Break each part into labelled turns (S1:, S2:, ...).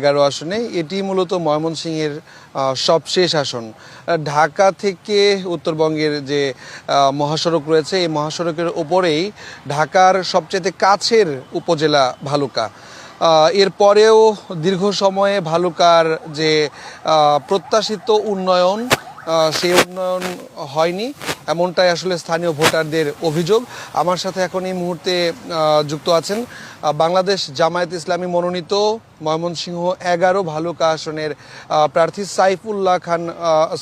S1: এগারো আসনে, এটি মূলত ময়মনসিংহের সবশেষ আসন। ঢাকা থেকে উত্তরবঙ্গের যে মহাসড়ক রয়েছে, এই মহাসড়কের ওপরেই ঢাকার সবচেয়ে কাছের উপজেলা ভালুকা। এরপরেও দীর্ঘ সময়ে ভালুকার যে প্রত্যাশিত উন্নয়ন সেই উন্নয়ন হয়নি। এমনটাই আসলে স্থানীয় ভোটারদের অভিযোগ। আমার সাথে এখন এই মুহূর্তে যুক্ত আছেন বাংলাদেশ জামায়াত ইসলামী মনোনীত ময়মনসিংহ এগারো ভালুকা আসনের প্রার্থী সাইফুল্লাহ খান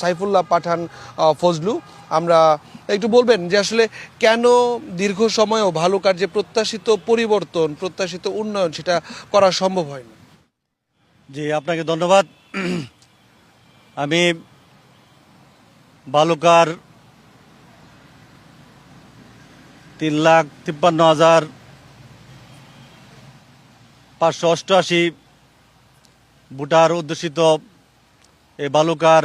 S1: সাইফুল্লাহ পাঠান ফজলু। আমরা একটু বলবেন যে আসলে কেন দীর্ঘ সময়েও ভালুকার যে প্রত্যাশিত পরিবর্তন, প্রত্যাশিত উন্নয়ন সেটা করা সম্ভব হয়নি?
S2: জি, আপনাকে ধন্যবাদ। আমি বালুকার তিন লাখ তিপ্পান্ন হাজার পাঁচশো অষ্টআশি ভোটার অধ্যুষিত এই বালুকার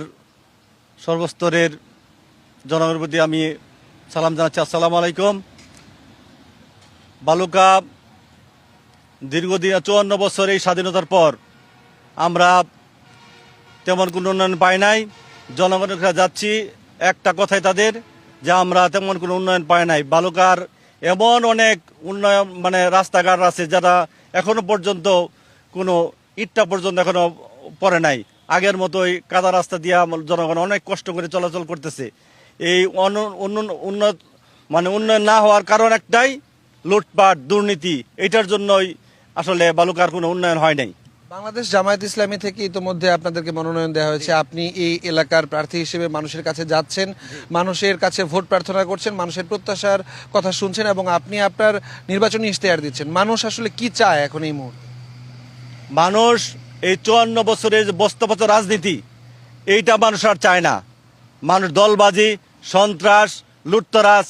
S2: সর্বস্তরের জনগণের প্রতি আমি সালাম জানাচ্ছি। আসসালামু আলাইকুম। বালুকা দীর্ঘদিন চুয়ান্ন বছর এই স্বাধীনতার পর আমরা তেমন কোনো উন্নয়ন পাই নাই। জনগণের যাচ্ছি। একটা কথাই তাদের যে আমরা তেমন কোনো উন্নয়ন পাই নাই। বালুকার এমন অনেক উন্নয়ন মানে রাস্তাঘাট আছে যারা এখনও পর্যন্ত কোনো ইটটা পর্যন্ত এখনও পড়ে নাই। আগের মতোই কাদা রাস্তা দিয়ে জনগণ অনেক কষ্ট করে চলাচল করতেছে। এই উন্নত মানে উন্নয়ন না হওয়ার কারণ একটাই, লুটপাট, দুর্নীতি, এটার জন্যই আসলে বালুকার কোনো উন্নয়ন হয় নাই।
S1: বাংলাদেশ জামায়াত ইসলামী থেকে ইতোমধ্যে আপনাদেরকে মনোনয়ন দেওয়া হয়েছে। আপনি এই এলাকার প্রার্থী হিসেবে মানুষের কাছে যাচ্ছেন, মানুষের কাছে ভোট প্রার্থনা করছেন, মানুষের প্রত্যাশার কথা শুনছেন এবং আপনি আপনার নির্বাচনী ইশতেহার দিচ্ছেন। মানুষ আসলে কি চায় এখন এই মুহূর্তে?
S2: মানুষ এই চুয়ান্ন বছরের বস্তপত রাজনীতি, এইটা মানুষ আর চায় না। মানুষ দলবাজি, সন্ত্রাস, লুটতরাজ,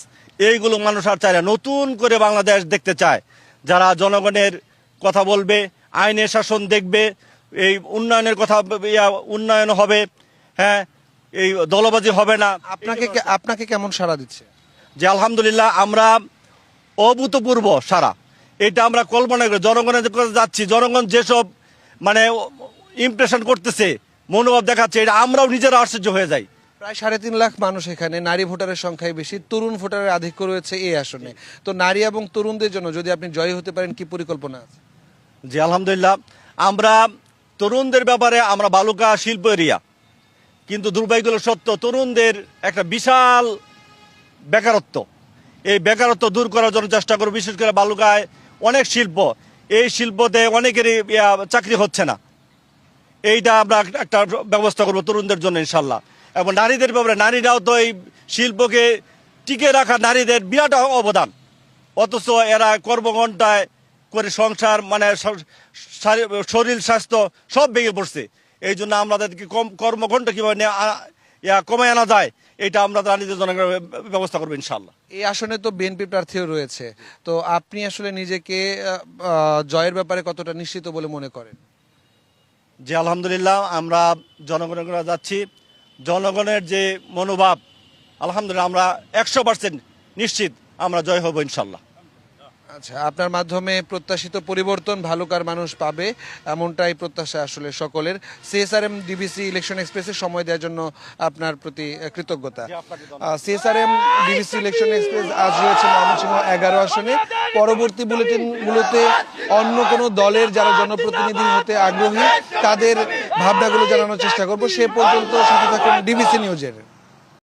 S2: এইগুলো মানুষ আর চায় না। নতুন করে বাংলাদেশ দেখতে চায়। যারা জনগণের কথা বলবে আইনের শাসন দেখবে এই উন্নয়নের কথা ইয়া, উন্নয়ন হবে হ্যাঁ এই দলবাজি হবে না।
S1: আপনাকে আপনাকে কেমন সাড়া দিচ্ছে?
S2: যে আলহামদুলিল্লাহ আমরা অভূতপূর্ব সারা এটা আমরা কল্পনা করি জনগণের কাছে যাচ্ছি জনগণ যেসব মানে ইমপ্রেশন করতেছে মনোভাব দেখাচ্ছে এটা আমরাও নিজেরা আশ্চর্য হয়ে যাই।
S1: প্রায় সাড়ে তিন লাখ মানুষ এখানে নারী ভোটারের সংখ্যাই বেশি তরুণ ভোটারের আধিক্য রয়েছে এই আসনে। তো নারী এবং তরুণদের জন্য যদি আপনি জয়ী হতে পারেন কি পরিকল্পনা আছে?
S2: জি, আলহামদুলিল্লাহ। আমরা তরুণদের ব্যাপারে আমরা বালুকা শিল্প এরিয়া। কিন্তু দুর্ভাগ্য সত্য, তরুণদের একটা বিশাল বেকারত্ব। এই বেকারত্ব দূর করার জন্য চেষ্টা করব, বিশেষ করে বালুকায় অনেক শিল্প। এই শিল্পতে অনেকেরই চাকরি হচ্ছে না। এইটা আমরা একটা ব্যবস্থা করব তরুণদের জন্য ইনশাল্লাহ এবং নারীদের ব্যাপারে, নারীরাও তো এই শিল্পকে টিকে রাখা নারীদের বিরাট অবদান। অথচ এরা কর্মঘণ্টায় করে সংসার মানে শরীর স্বাস্থ্য সব ভেঙে পড়ছে। এই জন্য আমাদেরকে কম কর্মঘণ্টা কীভাবে ইয়া কমায় আনা যায় এটা আমরা নারীদের জন্য ব্যবস্থা করব ইনশাল্লাহ
S1: এই আসনে তো বিএনপি প্রার্থীও রয়েছে। তো আপনি আসলে নিজেকে জয়ের ব্যাপারে কতটা নিশ্চিত বলে মনে করেন?
S2: যে আলহামদুলিল্লাহ আমরা জনগণের যাচ্ছি। জনগণের যে মনোভাব আলহামদুলিল্লাহ আমরা একশো পার্সেন্ট নিশ্চিত আমরা জয় হব ইনশাল্লাহ
S1: আচ্ছা আপনার মাধ্যমে প্রত্যাশিত পরিবর্তন ভালুকার মানুষ পাবে এমনটাই প্রত্যাশা আসলে সকলের। সিএসআরএম ডিবিসি ইলেকশন এক্সপ্রেসে সময় দেওয়ার জন্য আপনার প্রতি কৃতজ্ঞতা। সিএসআরএম ডিবিসি ইলেকশন এক্সপ্রেস আজ রয়েছে ময়মনসিংহ এগারো আসনে। পরবর্তী বুলেটিন গুলোতে অন্য কোনো দলের যারা জনপ্রতিনিধি হতে আগ্রহী তাদের ভাবনাগুলো জানানোর চেষ্টা করব। সে পর্যন্ত সাথে থাকুন ডিবিসি নিউজের